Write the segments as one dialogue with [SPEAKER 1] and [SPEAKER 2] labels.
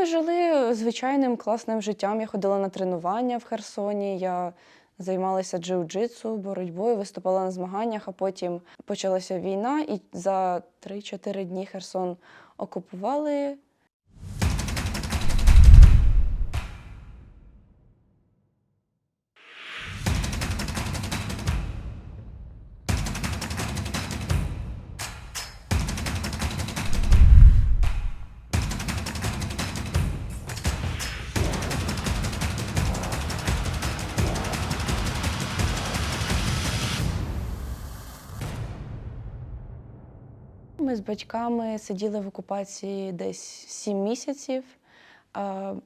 [SPEAKER 1] ми жили звичайним класним життям. Я ходила на тренування в Херсоні. Я займалася джиу-джитсу, боротьбою, виступала на змаганнях, а потім почалася війна, і за 3-4 дні Херсон окупували. Ми з батьками сиділи в окупації десь 7 місяців,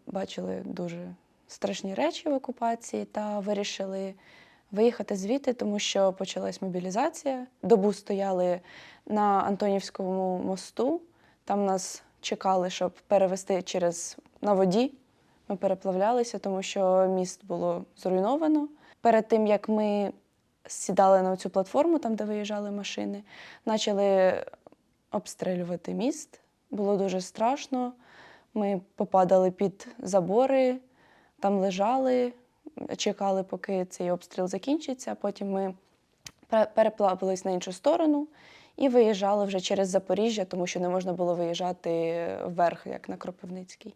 [SPEAKER 1] бачили дуже страшні речі в окупації та вирішили виїхати звідти, тому що почалась мобілізація. Добу стояли на Антонівському мосту. Там нас чекали, щоб перевести через на воді. Ми переплавлялися, тому що міст було зруйновано. Перед тим як ми сідали на цю платформу, там де виїжджали машини, почали обстрілювати міст. Було дуже страшно. Ми попадали під забори, там лежали, чекали, поки цей обстріл закінчиться. Потім ми пере- переплавились на іншу сторону і виїжджали вже через Запоріжжя, тому що не можна було виїжджати вверх, як на Кропивницький.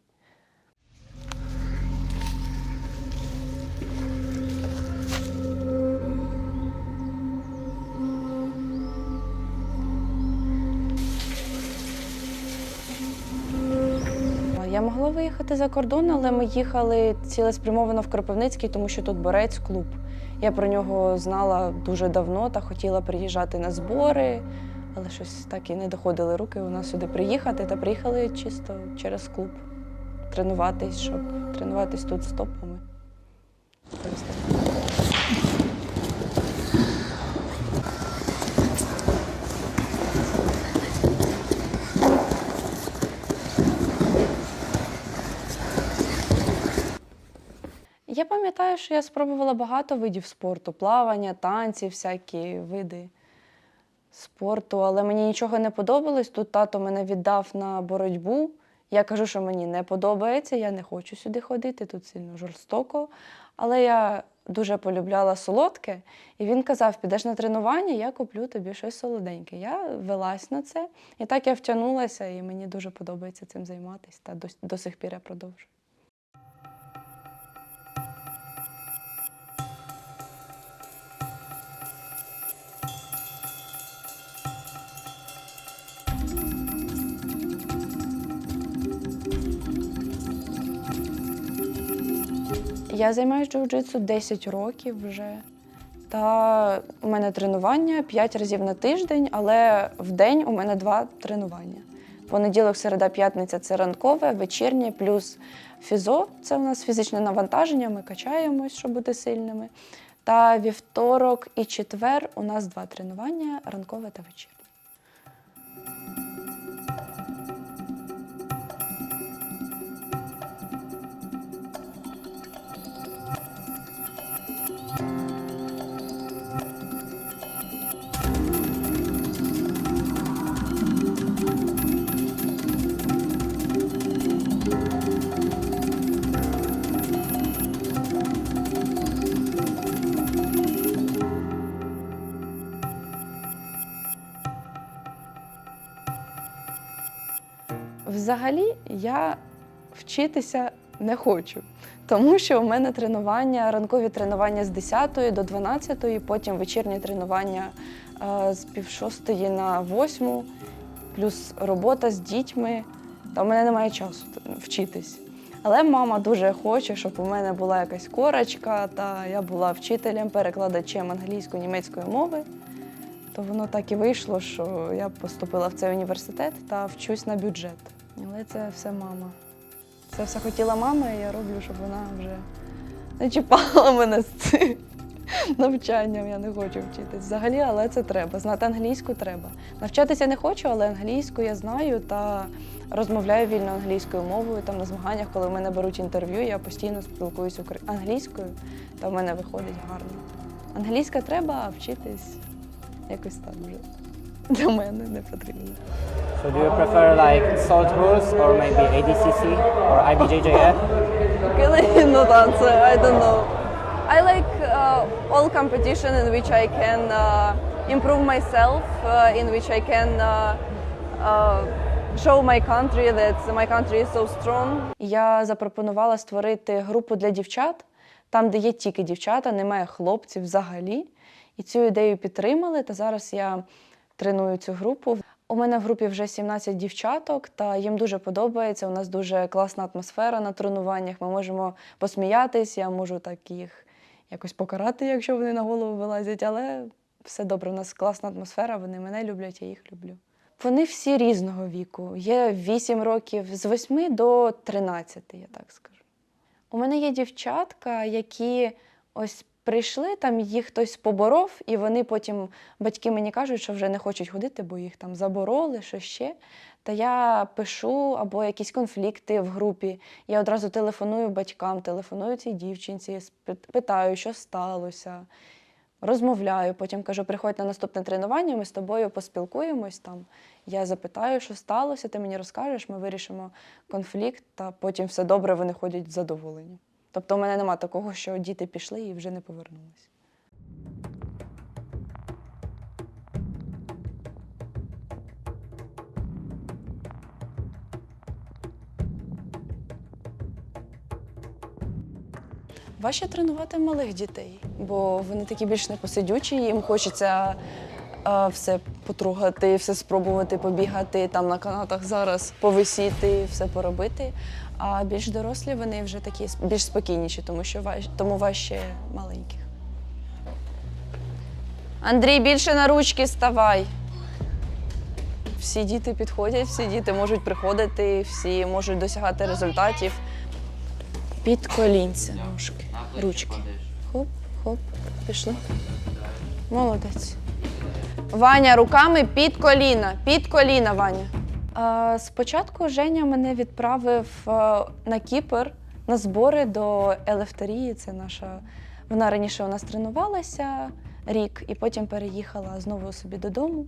[SPEAKER 1] Я виїхати за кордон, але ми їхали цілеспрямовано в Кропивницький, тому що тут борець клуб. Я про нього знала дуже давно та хотіла приїжджати на збори, але щось так і не доходили руки у нас сюди приїхати. Та приїхали чисто через клуб тренуватись, щоб тренуватись тут з топами. Пам'ятаю, що я спробувала багато видів спорту: плавання, танці, всякі види спорту, але мені нічого не подобалось. Тут тато мене віддав на боротьбу. Я кажу, що мені не подобається, я не хочу сюди ходити, тут сильно жорстоко. Але я дуже полюбляла солодке, і він казав: підеш на тренування, я куплю тобі щось солоденьке. Я велась на це, і так я втягнулася, і мені дуже подобається цим займатися. Та до, до сих пір я продовжую. Я займаюся джиу-джитсу 10 років вже. Та у мене тренування 5 разів на тиждень, але в день у мене два тренування. Понеділок, середа, п'ятниця це ранкове, вечірнє, плюс фізо це у нас фізичне навантаження, ми качаємось, щоб бути сильними. Та вівторок і четвер у нас два тренування ранкове та вечірнє. Взагалі я вчитися не хочу, тому що у мене тренування, ранкові тренування з 10 до 12, потім вечірні тренування е, з пів шостої на 8, плюс робота з дітьми. Та у мене немає часу вчитись. Але мама дуже хоче, щоб у мене була якась корочка, та я була вчителем, перекладачем англійської німецької мови. То воно так і вийшло, що я поступила в цей університет та вчусь на бюджет. Але це все мама. Це все хотіла мама, і я роблю, щоб вона вже не чіпала мене з цим навчанням. Я не хочу вчитись. Взагалі, але це треба. Знати англійську треба. Навчатися не хочу, але англійську я знаю та розмовляю вільно англійською мовою. Там на змаганнях, коли в мене беруть інтерв'ю, я постійно спілкуюся англійською, та в мене виходить гарно. Англійська треба, а вчитись якось так вже. Для мене не потрібно.
[SPEAKER 2] So do you prefer like Salt Rules or maybe ADCC or IBJJF?
[SPEAKER 1] Really not answer. I don't know. I like uh, all competition in which I can uh, improve myself, uh, in which I can uh, uh, show my country that my country is so strong. Я запропонувала створити групу для дівчат, там, де є тільки дівчата, немає хлопців взагалі. І цю ідею підтримали. Та зараз я треную цю групу. У мене в групі вже 17 дівчаток, та їм дуже подобається. У нас дуже класна атмосфера на тренуваннях. Ми можемо посміятись, я можу так їх якось покарати, якщо вони на голову вилазять, але все добре, у нас класна атмосфера, вони мене люблять, я їх люблю. Вони всі різного віку. Є 8 років, з 8 до 13, я так скажу. У мене є дівчатка, які ось прийшли, там їх хтось поборов, і вони потім, батьки мені кажуть, що вже не хочуть ходити, бо їх там забороли, що ще. Та я пишу або якісь конфлікти в групі. Я одразу телефоную батькам, телефоную цій дівчинці, питаю, що сталося. Розмовляю, потім кажу, приходь на наступне тренування, ми з тобою поспілкуємось там. Я запитаю, що сталося, ти мені розкажеш, ми вирішимо конфлікт, та потім все добре, вони ходять задоволені. Тобто у мене нема такого, що діти пішли і вже не повернулись. Важче тренувати малих дітей, бо вони такі більш непосидючі, їм хочеться е, все потрогати, все спробувати побігати, там на канатах зараз повисіти, все поробити. А більш дорослі вони вже такі більш спокійніші, тому що важ, тому важче маленьких. Андрій, більше на ручки ставай. Всі діти підходять, всі діти можуть приходити, всі можуть досягати результатів. Під колінця ножки, ручки. Хоп, хоп, пішли. Молодець. Ваня, руками під коліна, під коліна, Ваня. Спочатку Женя мене відправив е, на Кіпр на збори до Елефтерії. Це наша. Вона раніше у нас тренувалася рік і потім переїхала знову собі додому.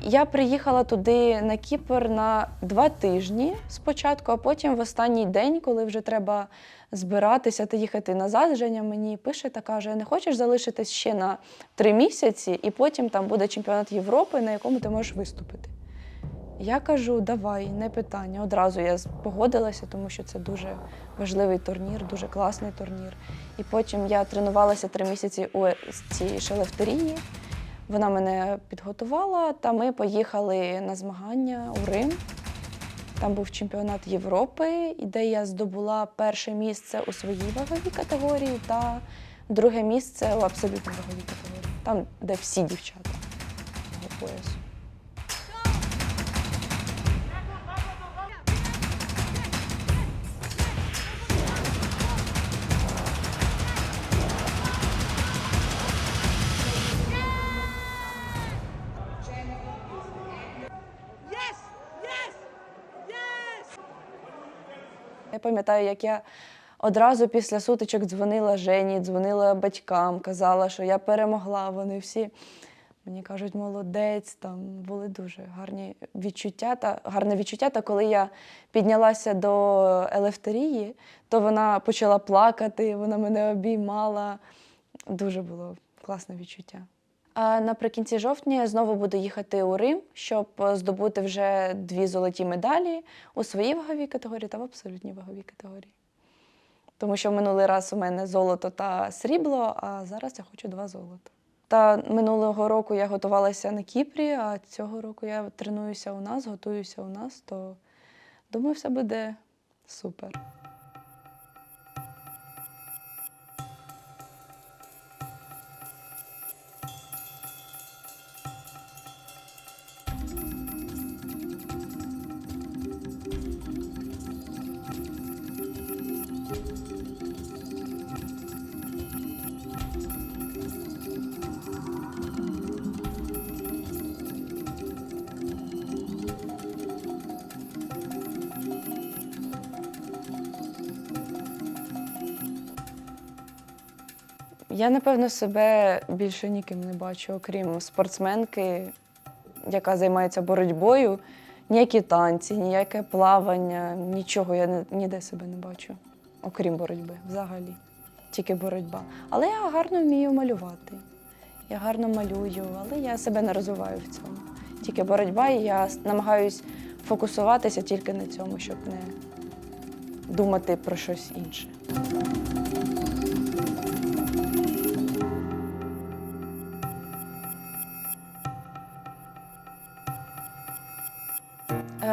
[SPEAKER 1] Я приїхала туди на Кіпр на два тижні спочатку, а потім в останній день, коли вже треба збиратися та їхати назад, Женя мені пише та каже: не хочеш залишитись ще на три місяці, і потім там буде чемпіонат Європи, на якому ти можеш виступити. Я кажу, давай, не питання. Одразу я погодилася, тому що це дуже важливий турнір, дуже класний турнір. І потім я тренувалася три місяці у е- цій шелефтерії. Вона мене підготувала, та ми поїхали на змагання у Рим. Там був чемпіонат Європи, де я здобула перше місце у своїй ваговій категорії та друге місце у абсолютній ваговій категорії. Там, де всі дівчата поясу. Я пам'ятаю, як я одразу після сутичок дзвонила Жені, дзвонила батькам, казала, що я перемогла. Вони всі мені кажуть, молодець, там були дуже гарні відчуття. Та гарне відчуття. Та коли я піднялася до елефтерії, то вона почала плакати, вона мене обіймала. Дуже було класне відчуття. Наприкінці жовтня я знову буду їхати у Рим, щоб е, здобути вже дві золоті медалі у своїй ваговій категорії та в абсолютній ваговій категорії. Тому що минулий раз у мене золото та срібло, а зараз я хочу два золота. Та минулого року я готувалася на Кіпрі, а цього року я тренуюся у нас, готуюся у нас, то думаю, все буде супер. Я, напевно, себе більше ніким не бачу, окрім спортсменки, яка займається боротьбою, ніякі танці, ніяке плавання, нічого я ніде себе не бачу, окрім боротьби, взагалі. Тільки боротьба. Але я гарно вмію малювати. Я гарно малюю, але я себе не розвиваю в цьому. Тільки боротьба, і я намагаюсь фокусуватися тільки на цьому, щоб не думати про щось інше.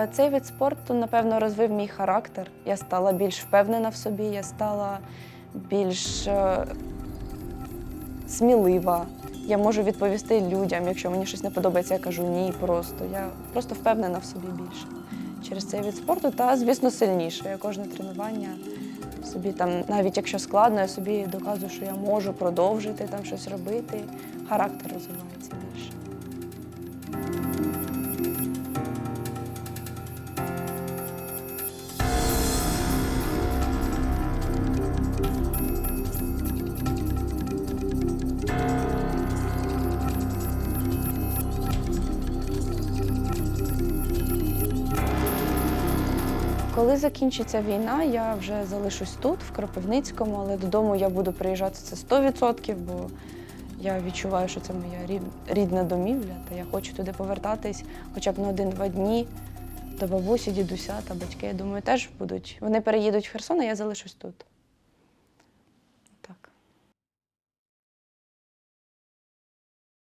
[SPEAKER 1] Цей вид спорту, напевно, розвив мій характер. Я стала більш впевнена в собі, я стала більш е, смілива. Я можу відповісти людям, якщо мені щось не подобається, я кажу ні, просто. Я просто впевнена в собі більше через цей вид спорту. Та, звісно, сильніше. Я кожне тренування собі там, навіть якщо складно, я собі доказую, що я можу продовжити там щось робити. Характер розвивається більше. Коли закінчиться війна, я вже залишусь тут, в Кропивницькому, але додому я буду приїжджати це 100%, бо я відчуваю, що це моя рідна домівля, та я хочу туди повертатись хоча б на один-два дні до бабусі, дідуся та батьки. Я думаю, теж будуть. Вони переїдуть в Херсон, а я залишусь тут.